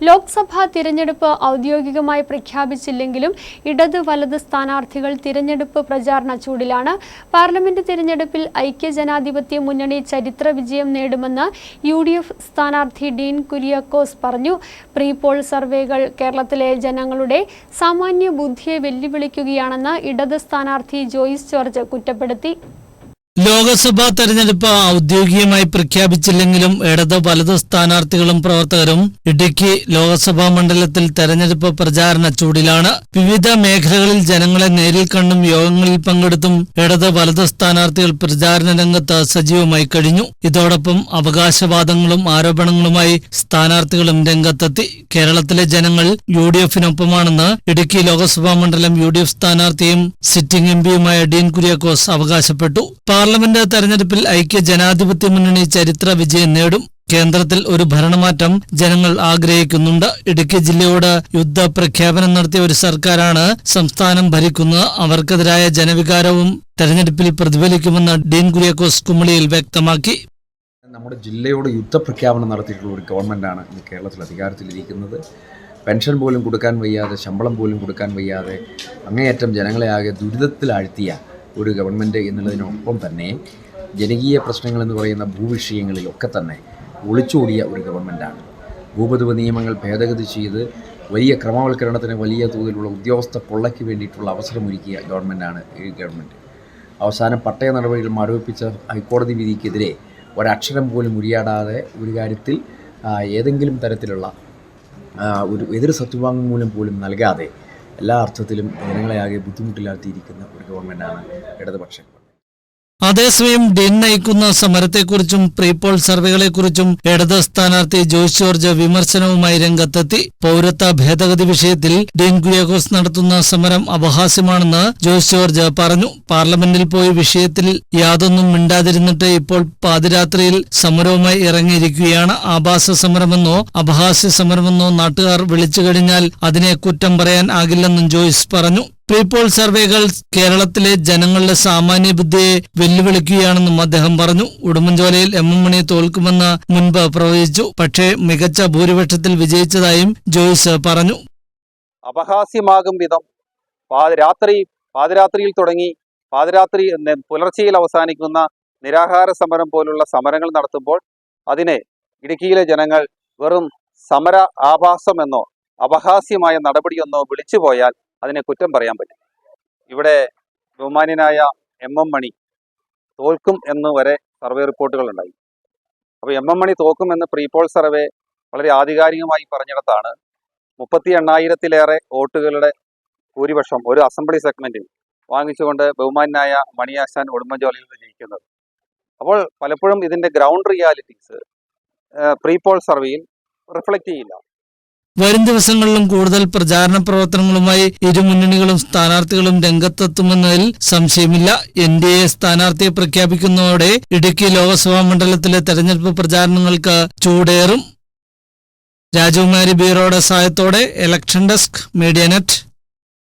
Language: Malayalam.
ലോക്സഭാ തിരഞ്ഞെടുപ്പ് ഔദ്യോഗികമായി പ്രഖ്യാപിച്ചില്ലെങ്കിലും ഇടത് വലത് സ്ഥാനാർത്ഥികൾ തിരഞ്ഞെടുപ്പ് പ്രചാരണ ചൂടിലാണ്. പാർലമെന്റ് തിരഞ്ഞെടുപ്പിൽ ഐക്യജനാധിപത്യ മുന്നണി ചരിത്ര വിജയം നേടുമെന്ന് യു ഡി എഫ് സ്ഥാനാർത്ഥി ഡീൻ കുര്യാക്കോസ് പറഞ്ഞു. പ്രീപോൾ സർവേകൾ കേരളത്തിലെ ജനങ്ങളുടെ സാമാന്യ ബുദ്ധിയെ വെല്ലുവിളിക്കുകയാണെന്ന് ഇടത് സ്ഥാനാർത്ഥി ജോയിസ് ജോർജ് കുറ്റപ്പെടുത്തി. ലോക്സഭാ തെരഞ്ഞെടുപ്പ് ഔദ്യോഗികമായി പ്രഖ്യാപിച്ചില്ലെങ്കിലും ഇടത് വലത് സ്ഥാനാർത്ഥികളും പ്രവർത്തകരും ഇടുക്കി ലോക്സഭാ മണ്ഡലത്തിൽ തെരഞ്ഞെടുപ്പ് പ്രചാരണ ചൂടിലാണ്. വിവിധ മേഖലകളിൽ ജനങ്ങളെ നേരിൽ കണ്ടും യോഗങ്ങളിൽ പങ്കെടുത്തും ഇടത് വലത് സ്ഥാനാർത്ഥികൾ പ്രചാരണ രംഗത്ത് സജീവമായി കഴിഞ്ഞു. ഇതോടൊപ്പം അവകാശവാദങ്ങളും ആരോപണങ്ങളുമായി സ്ഥാനാർത്ഥികളും രംഗത്തെത്തി. കേരളത്തിലെ ജനങ്ങൾ യു ഡി എഫിനൊപ്പമാണെന്ന് ഇടുക്കി ലോക്സഭാ മണ്ഡലം യു ഡി എഫ് സ്ഥാനാർത്ഥിയും സിറ്റിംഗ് എം പിയുമായ ഡീൻ കുര്യാക്കോസ് അവകാശപ്പെട്ടു. പാർലമെന്റ് തെരഞ്ഞെടുപ്പിൽ ഐക്യ ജനാധിപത്യ മുന്നണി ചരിത്ര വിജയം നേടും. കേന്ദ്രത്തിൽ ഒരു ഭരണമാറ്റം ജനങ്ങൾ ആഗ്രഹിക്കുന്നുണ്ട്. ഇടുക്കി ജില്ലയോട് യുദ്ധപ്രഖ്യാപനം നടത്തിയ ഒരു സർക്കാരാണ് സംസ്ഥാനം ഭരിക്കുന്നത്. അവർക്കെതിരായ ജനവികാരവും തെരഞ്ഞെടുപ്പിൽ പ്രതിഫലിക്കുമെന്ന് ഡീൻ കുര്യാക്കോസ് കുമളിയിൽ വ്യക്തമാക്കി. നമ്മുടെ ജില്ലയോട് യുദ്ധപ്രഖ്യാപനം നടത്തിയിട്ടുള്ള ഒരു ഗവൺമെന്റാണ് ഇന്ന് കേരളത്തിൽ അധികാരത്തിലിരിക്കുന്നത്. പെൻഷൻ പോലും കൊടുക്കാൻ വയ്യാതെ ശമ്പളം പോലും കൊടുക്കാൻ വയ്യാതെ അങ്ങേയറ്റം ജനങ്ങളെ ആകെ ദുരിതത്തിലാഴ്ത്തിയ ഒരു ഗവൺമെന്റ് എന്നുള്ളതിനൊപ്പം തന്നെ ജനകീയ പ്രശ്നങ്ങൾ എന്ന് പറയുന്ന ഭൂവിഷയങ്ങളിലൊക്കെ തന്നെ ഒളിച്ചോടിയ ഒരു ഗവൺമെന്റാണ് ഭൂപതിവ നിയമങ്ങൾ ഭേദഗതി ചെയ്ത് വലിയ ക്രമവൽക്കരണത്തിന് വലിയ തോതിലുള്ള ഉദ്യോഗസ്ഥ കൊള്ളയ്ക്ക് വേണ്ടിയിട്ടുള്ള അവസരമൊരുക്കിയ ഗവൺമെന്റാണ് ഈ ഗവൺമെന്റ് അവസാനം പട്ടയ നടപടികൾ മരവിപ്പിച്ച ഹൈക്കോടതി വിധിക്കെതിരെ ഒരക്ഷരം പോലും ഉരിയാടാതെ ഒരു കാര്യത്തിൽ ഏതെങ്കിലും തരത്തിലുള്ള ഒരു എതിർ സത്യവാങ്മൂലം പോലും നൽകാതെ എല്ലാ അർത്ഥത്തിലും ജനങ്ങളെ ആകെ ബുദ്ധിമുട്ടിലാക്കിയിരിക്കുന്ന ഒരു ഗവൺമെന്റാണ് ഇടതുപക്ഷ. ഗവൺമെന്റ് അതേസമയം ഡിൻ നയിക്കുന്ന സമരത്തെക്കുറിച്ചും പ്രീപോൾ സർവേകളെക്കുറിച്ചും ഇടത് സ്ഥാനാർത്ഥി ജോയ്സ് ജോർജ് വിമർശനവുമായി രംഗത്തെത്തി. പൗരത്വ ഭേദഗതി വിഷയത്തിൽ ഡിൻ കുര്യാക്കോസ് നടത്തുന്ന സമരം അപഹാസ്യമാണെന്ന് ജോയ്സ് ജോർജ് പറഞ്ഞു. പാർലമെന്റിൽ പോയി വിഷയത്തിൽ യാതൊന്നും മിണ്ടാതിരുന്നിട്ട് ഇപ്പോൾ പാതിരാത്രിയിൽ സമരവുമായി ഇറങ്ങിയിരിക്കുകയാണ്. ആഭാസ സമരമെന്നോ അപഹാസ്യ സമരമെന്നോ നാട്ടുകാർ വിളിച്ചു കഴിഞ്ഞാൽ അതിനെ കുറ്റം പറയാൻ ആകില്ലെന്നും ജോയ്സ് പറഞ്ഞു. പ്രീപോൾ സർവേകൾ കേരളത്തിലെ ജനങ്ങളുടെ സാമാന്യ ബുദ്ധിയെ വെല്ലുവിളിക്കുകയാണെന്നും അദ്ദേഹം പറഞ്ഞു. ഉടുമ്പൻചോലയിൽ എം എം മണിയെ തോൽക്കുമെന്ന് മുൻപ് പ്രവചിച്ചു പക്ഷേ മികച്ച ഭൂരിപക്ഷത്തിൽ വിജയിച്ചതായും ജോയ്സ് പറഞ്ഞു. അപഹാസ്യമാകും വിധം രാത്രി പാതിരാത്രിയിൽ തുടങ്ങി പാതിരാത്രി പുലർച്ചയിൽ അവസാനിക്കുന്ന നിരാഹാര സമരം പോലുള്ള സമരങ്ങൾ നടത്തുമ്പോൾ അതിനെ ഇടുക്കിയിലെ ജനങ്ങൾ വെറും സമര ആഭാസമെന്നോ അപഹാസ്യമായ നടപടിയെന്നോ വിളിച്ചു പോയാൽ അതിനെ കുറ്റം പറയാൻ പറ്റും. ഇവിടെ ബഹുമാന്യനായ എം എം മണി തോൽക്കും എന്ന് വരെ സർവേ റിപ്പോർട്ടുകൾ ഉണ്ടായി. അപ്പോൾ എം എം മണി തോക്കും എന്ന് പ്രീപോൾ സർവേ വളരെ ആധികാരികമായി പറഞ്ഞിടത്താണ് മുപ്പത്തി എണ്ണായിരത്തിലേറെ വോട്ടുകളുടെ ഭൂരിപക്ഷം ഒരു അസംബ്ലി സെഗ്മെന്റിൽ വാങ്ങിച്ചുകൊണ്ട് ബഹുമാനായ മണിയാശാൻ ഉടുമ്പൻചോലയിൽ നിന്ന് ജയിക്കുന്നത്. അപ്പോൾ പലപ്പോഴും ഇതിന്റെ ഗ്രൗണ്ട് റിയാലിറ്റീസ് പ്രീപോൾ സർവേയിൽ റിഫ്ലക്റ്റ് ചെയ്യില്ല. വരും ദിവസങ്ങളിലും കൂടുതൽ പ്രചാരണ പ്രവർത്തനങ്ങളുമായി ഇരുമുന്നണികളും സ്ഥാനാർത്ഥികളും രംഗത്തെത്തുമെന്നതിൽ സംശയമില്ല. എൻ ഡി എ സ്ഥാനാർത്ഥിയെ പ്രഖ്യാപിക്കുന്നതോടെ ഇടുക്കി ലോക്സഭാ മണ്ഡലത്തിലെ തെരഞ്ഞെടുപ്പ് പ്രചാരണങ്ങൾക്ക് ചൂടേറും. രാജകുമാരി ബ്യൂറോയുടെ സഹായത്തോടെ ഇലക്ഷൻ ഡെസ്ക് മീഡിയ നെറ്റ്